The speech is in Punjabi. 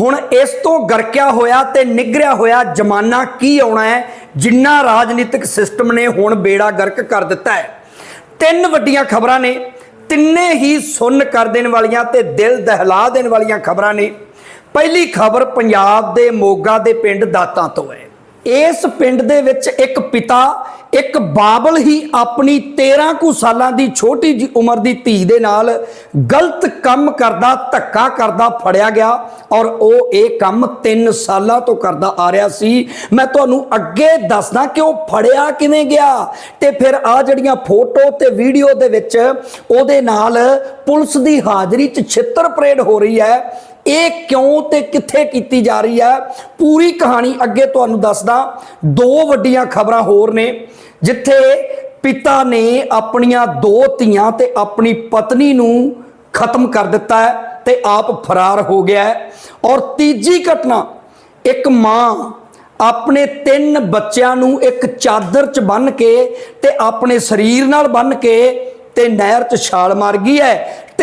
ਹੁਣ ਇਸ ਤੋਂ ਗਰਕਿਆ ਹੋਇਆ ਤੇ ਨਿਗਰਿਆ ਹੋਇਆ ਜ਼ਮਾਨਾ ਕੀ ਆਉਣਾ ਹੈ? ਜਿੰਨਾ ਰਾਜਨੀਤਿਕ ਸਿਸਟਮ ਨੇ ਹੁਣ ਬੇੜਾ ਗਰਕ ਕਰ ਦਿੱਤਾ ਹੈ। ਤਿੰਨ ਵੱਡੀਆਂ ਖਬਰਾਂ ਨੇ, ਤਿੰਨੇ ਹੀ ਸੁੰਨ ਕਰ ਦੇਣ ਵਾਲੀਆਂ ਤੇ ਦਿਲ ਦਹਿਲਾ ਦੇਣ ਵਾਲੀਆਂ ਖਬਰਾਂ ਨੇ। ਪਹਿਲੀ ਖਬਰ ਪੰਜਾਬ ਦੇ ਮੋਗਾ ਦੇ ਪਿੰਡ ਦਾਤਾਂ ਤੋਂ ਹੈ। ਇਸ ਪਿੰਡ ਦੇ ਵਿੱਚ ਇੱਕ ਪਿਤਾ ਇੱਕ ਬਾਬਲ ਹੀ ਆਪਣੀ 13 ਕੁ ਸਾਲਾਂ ਦੀ ਛੋਟੀ ਜੀ ਉਮਰ ਦੀ ਧੀ ਦੇ ਨਾਲ ਗਲਤ ਕੰਮ ਕਰਦਾ, ਧੱਕਾ ਕਰਦਾ, ਫੜਿਆ ਗਿਆ ਔਰ ਉਹ ਇਹ ਕੰਮ 3 ਸਾਲਾਂ ਤੋਂ ਕਰਦਾ ਆ ਰਿਹਾ ਸੀ। ਮੈਂ ਤੁਹਾਨੂੰ ਅੱਗੇ ਦੱਸਦਾ ਕਿ ਉਹ ਫੜਿਆ ਕਿਵੇਂ ਗਿਆ ਤੇ ਫਿਰ ਆ ਜਿਹੜੀਆਂ ਫੋਟੋ ਤੇ ਵੀਡੀਓ ਦੇ ਵਿੱਚ ਉਹਦੇ ਨਾਲ ਪੁਲਿਸ ਦੀ ਹਾਜ਼ਰੀ 'ਚ ਛਿੱਤਰ ਪਰੇਡ ਹੋ ਰਹੀ ਹੈ। ਇਹ ਕਿਉਂ ਤੇ ਕਿੱਥੇ ਕੀਤੀ ਜਾ ਰਹੀ ਹੈ? ਪੂਰੀ ਕਹਾਣੀ ਅੱਗੇ ਤੁਹਾਨੂੰ ਦੱਸਦਾ। ਦੋ ਵੱਡੀਆਂ ਖਬਰਾਂ ਹੋਰ ਨੇ। ਜਿੱਥੇ ਪਿਤਾ ਨੇ ਆਪਣੀਆਂ ਦੋ ਧੀਆਂ ਤੇ ਆਪਣੀ ਪਤਨੀ ਨੂੰ ਖਤਮ ਕਰ ਦਿੱਤਾ ਹੈ ਤੇ ਆਪ ਫਰਾਰ ਹੋ ਗਿਆ ਹੈ। ਔਰ ਤੀਜੀ ਘਟਨਾ, ਇੱਕ ਮਾਂ ਆਪਣੇ ਤਿੰਨ ਬੱਚਿਆਂ ਨੂੰ ਇੱਕ ਚਾਦਰ 'ਚ ਬੰਨ੍ਹ ਕੇ ਤੇ ਆਪਣੇ ਸਰੀਰ ਨਾਲ ਬੰਨ੍ਹ ਕੇ ਤੇ ਨਹਿਰ 'ਚ ਛਾਲ ਮਾਰ ਗਈ ਹੈ